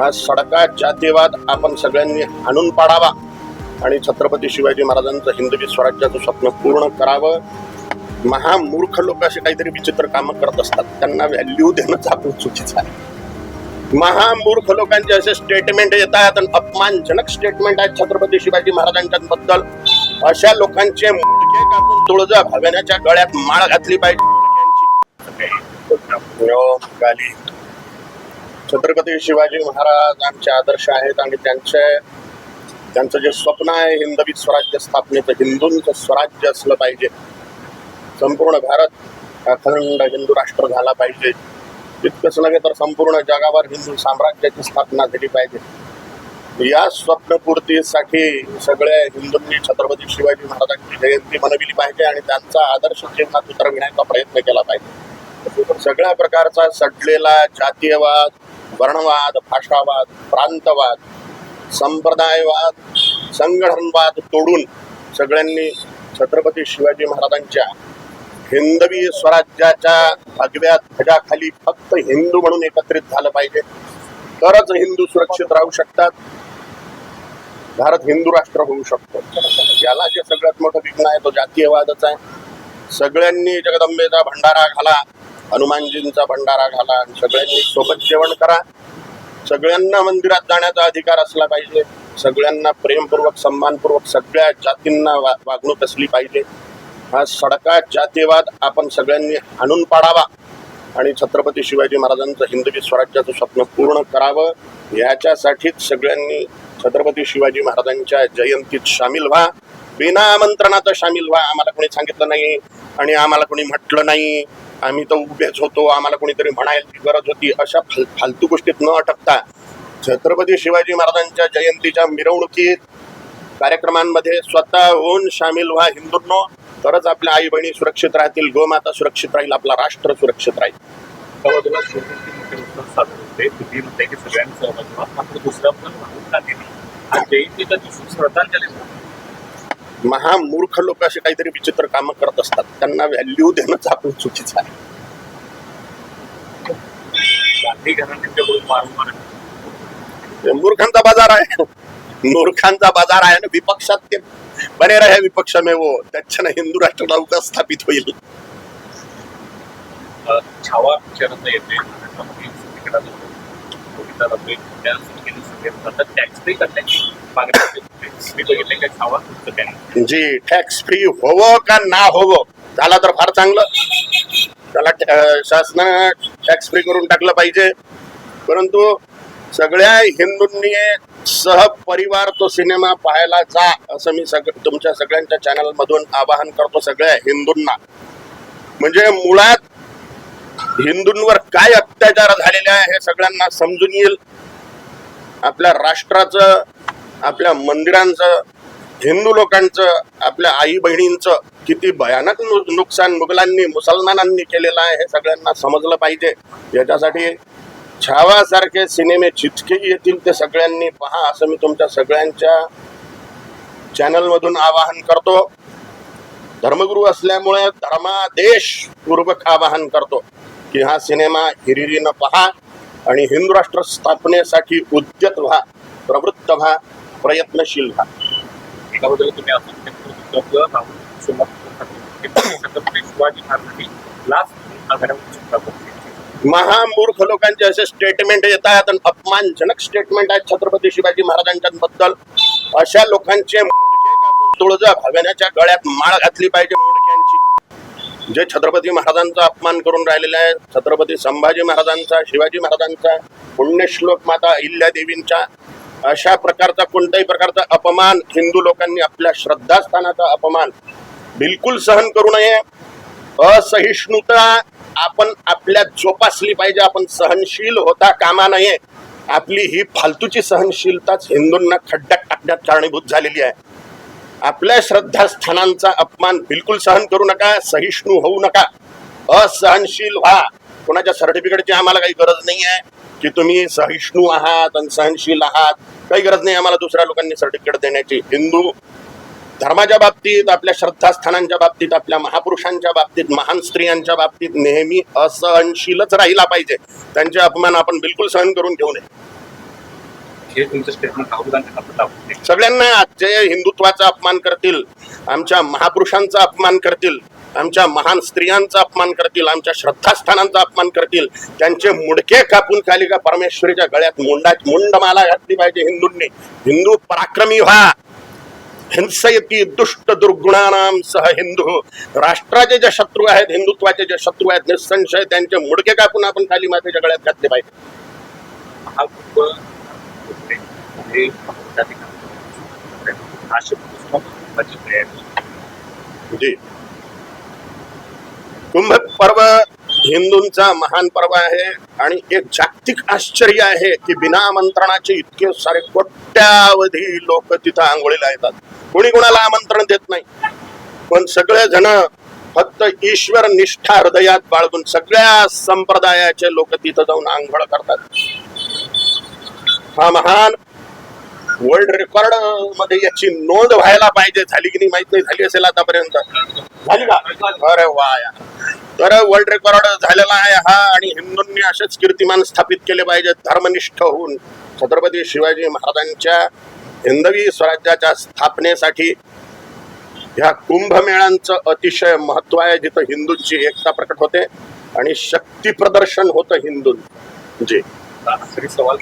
हा सडका जातीवाद आपण सगळ्यांनी हाणून पाडावा. आणि छत्रपती शिवाजी महाराजांचं हिंदवी स्वराज्याचं स्वप्न पूर्ण करावं. महामूर्ख लोक असे काहीतरी विचित्र कामं करत असतात. त्यांना व्हॅल्यू देणं आपलं चुकीचं आहे. महामूर्ख लोकांचे असे स्टेटमेंट येत आहेत आणि अपमानजनक स्टेटमेंट आहेत छत्रपती शिवाजी महाराजांच्याबद्दल. अशा लोकांचे मुडके कापून तुळजा भाव्याच्या गळ्यात माळ घातली पाहिजे. छत्रपती शिवाजी महाराज आमचे आदर्श आहेत आणि त्यांचे त्यांचं जे स्वप्न आहे हिंदवी स्वराज्य स्थापनेचं हिंदूंचं स्वराज्य असलं पाहिजे. संपूर्ण भारत अखंड हिंदू राष्ट्र झाला पाहिजे. इतकंच नव्हे तर संपूर्ण जगावर हिंदू साम्राज्याची स्थापना झाली पाहिजे. या स्वप्नपूर्तीसाठी सगळ्या हिंदूंनी छत्रपती शिवाजी महाराजांची जयंती मनविली पाहिजे आणि त्यांचा आदर्श जीवनात उतरविण्याचा प्रयत्न केला पाहिजे. सगळ्या प्रकारचा सडलेला जातीयवाद वर्णवाद भाषावाद प्रांतवाद संप्रदायवाद संघटनवाद तोडून सगळ्यांनी छत्रपती शिवाजी महाराजांच्या हिंदवी स्वराज्याच्या भगव्या ध्वजाखाली फक्त हिंदू म्हणून एकत्रित झालं पाहिजे. तरच हिंदू सुरक्षित राहू शकतात. भारत हिंदू राष्ट्र होऊ शकतो. याला जे सगळ्यात मोठं विघ्न आहे तो जातीयवादच आहे. सगळ्यांनी जगदंबेचा भंडारा घाला हनुमानजींचा भंडारा घाला आणि सगळ्यांनी सोबत जेवण करा. सगळ्यांना मंदिरात जाण्याचा अधिकार असला पाहिजे. सगळ्यांना प्रेमपूर्वक सन्मानपूर्वक सगळ्या जातींना वा- वागणूक असली पाहिजे. हा सडका जातीवाद आपण सगळ्यांनी हाणून पाडावा. आणि छत्रपती शिवाजी महाराजांचं हिंदवी स्वराज्याचं स्वप्न पूर्ण करावं. ह्याच्यासाठीच सगळ्यांनी छत्रपती शिवाजी महाराजांच्या जयंतीत सामील व्हा. बिना आमंत्रणाचं सामील व्हा. आम्हाला कोणी सांगितलं नाही आणि आम्हाला कोणी म्हटलं नाही. आम्ही तर उभेच होतो. आम्हाला कोणीतरी म्हणायची गरज होती. अशा फाल फालतू गोष्टीत न अटकता छत्रपती शिवाजी महाराजांच्या जयंतीच्या मिरवणुकीत कार्यक्रमांमध्ये स्वतः होऊन सामील व्हा हिंदूंनो. तरच आपल्या आई बहिणी सुरक्षित राहतील. गोमाता सुरक्षित राहील. आपला राष्ट्र सुरक्षित राहील. बाजूला महामूर्ख लोक असे काहीतरी विचित्र कामं करत असतात. त्यांना व्हॅल्यू देणंच आपण चुकीचं आहे. मूर्खांचा बाजार आहे. मूर्खांचा बाजार आहे ना विपक्षात ते बरे रहे विपक्ष में वो. त्याच्यानं हिंदू राष्ट्र लवकर स्थापित होईल. छावा शरद येते. टॅक्स पे करण्याची मागणी मी बघितले जी टॅक्स फ्री होवो का ना होवो? झाला तर फार चांगलं. त्याला अं, शासनानं टॅक्स फ्री करून टाकलं पाहिजे. परंतु सगळ्या हिंदूंनी सहपरिवार तो सिनेमा पाहायला जा असं मी सग तुमच्या सगळ्यांच्या चॅनल मधून आवाहन करतो सगळ्या हिंदूंना. म्हणजे मुळात हिंदूंवर काय अत्याचार झालेले आहे हे सगळ्यांना समजून येईल. आपल्या राष्ट्राचं आपल्या मंदिरांचं हिंदू लोकांचं आपल्या आई बहिणींचं किती भयानक नुकसान मुघलांनी मुसलमानांनी केलेलं आहे हे सगळ्यांना समजलं पाहिजे. याच्यासाठी छावासारखे सिनेमे जितके येतील ते सगळ्यांनी पहा असं मी तुमच्या सगळ्यांच्या चॅनलमधून आवाहन करतो. धर्मगुरू असल्यामुळे धर्मादेश पूर्वक आवाहन करतो की हा सिनेमा हिरिरीनं पहा आणि हिंदू राष्ट्र स्थापनेसाठी उद्यत व्हा प्रवृत्त व्हा. प्रयत्नशील व्हा तुम्ही असं शिवाजी महाराजांनी लास्ट महामूर्ख लोकांचे असे स्टेटमेंट येत आहेत आणि अपमानजनक स्टेटमेंट आहेत छत्रपती शिवाजी महाराजांच्याबद्दल. अशा लोकांचे तुळजा भाव्याच्या गळ्यात माळ घातली पाहिजे मुडक्यांची. जे छत्रपती महाराजांचा अपमान करून राहिलेले आहे छत्रपती संभाजी महाराजांचा शिवाजी महाराजांचा पुण्यश्लोक माता अहिल्या देवींच्या अशा प्रकारचा कोणत्याही प्रकारचा अपमान हिंदू लोकांनी आपल्या श्रद्धास्थानाचा अपमान बिलकुल सहन करू नये. असहिष्णुता आपण आपल्या जोपासली पाहिजे आपण सहनशील होता कामा नये. आपली ही फालतूची सहनशीलताच हिंदूंना खड्ड्यात टाकण्यात कारणीभूत झालेली आहे. आपल्या श्रद्धास्थानांचा अपमान बिलकुल सहन करू नका सहिष्णू होऊ नका. असहनशील व्हा. कोणाच्या सर्टिफिकेटची आम्हाला काही गरज नाही आहे की तुम्ही सहिष्णू आहात आणि सहनशील आहात. काही गरज नाही आम्हाला दुसऱ्या लोकांनी सर्टिफिकेट देण्याची. हिंदू धर्माच्या बाबतीत आपल्या श्रद्धास्थानांच्या बाबतीत आपल्या महापुरुषांच्या बाबतीत महान स्त्रियांच्या बाबतीत नेहमी असहनशीलच राहिला पाहिजे. त्यांचे अपमान आपण बिलकुल सहन करून घेऊ नये. सगळ्यांना जे हिंदुत्वाचा अपमान करतील आमच्या महापुरुषांचा अपमान करतील. आमच्या महान स्त्रियांचा अपमान करतील आमच्या श्रद्धास्थानांचा अपमान करतील. त्यांचे मुडके कापून खाली का परमेश्वरीच्या गळ्यात मुंडा मुंडमाला घातली पाहिजे हिंदूंनी. हिंदू पराक्रमी व्हा. हिंसयती दुष्ट दुर्गुणानाम सह हिंदू. राष्ट्राचे जे शत्रू आहेत हिंदुत्वाचे जे शत्रू आहेत निसंशय त्यांचे मुडके कापून आपण खाली मातेच्या गळ्यात घातले पाहिजे. महाकुंभ होते. हे त्या ठिकाणी हा शब्द महत्वाची तयारी जी कुंभ पर्व हिंदूंचा महान पर्व आहे. आणि एक जागतिक आश्चर्य आहे की बिना आमंत्रणाचे इतके सारे कोट्यावधी लोक तिथं आंघोळीला येतात. कोणी कोणाला आमंत्रण देत नाही. पण सगळे जण फक्त ईश्वर निष्ठा हृदयात बाळगून सगळ्या संप्रदायाचे लोक तिथं जाऊन आंघोळ करतात. हा महान वर्ल्ड रेकॉर्डमध्ये याची नोंद व्हायला पाहिजे. झाली की नाही माहीत नाही. झाली असेल आतापर्यंत. झाली का? अरे वा तर वर्ल्ड रेकॉर्ड झालेला आहे हा आणि हिंदूंनी असेच कीर्तिमान स्थापित केले पाहिजेत धर्मनिष्ठ होऊन. छत्रपती शिवाजी महाराजांच्या हिंदवी स्वराज्याच्या स्थापनेसाठी ह्या कुंभमेळ्यांचं अतिशय महत्त्व आहे जिथं हिंदूंची एकता प्रकट होते आणि शक्ती प्रदर्शन होतं हिंदूं जे सवाल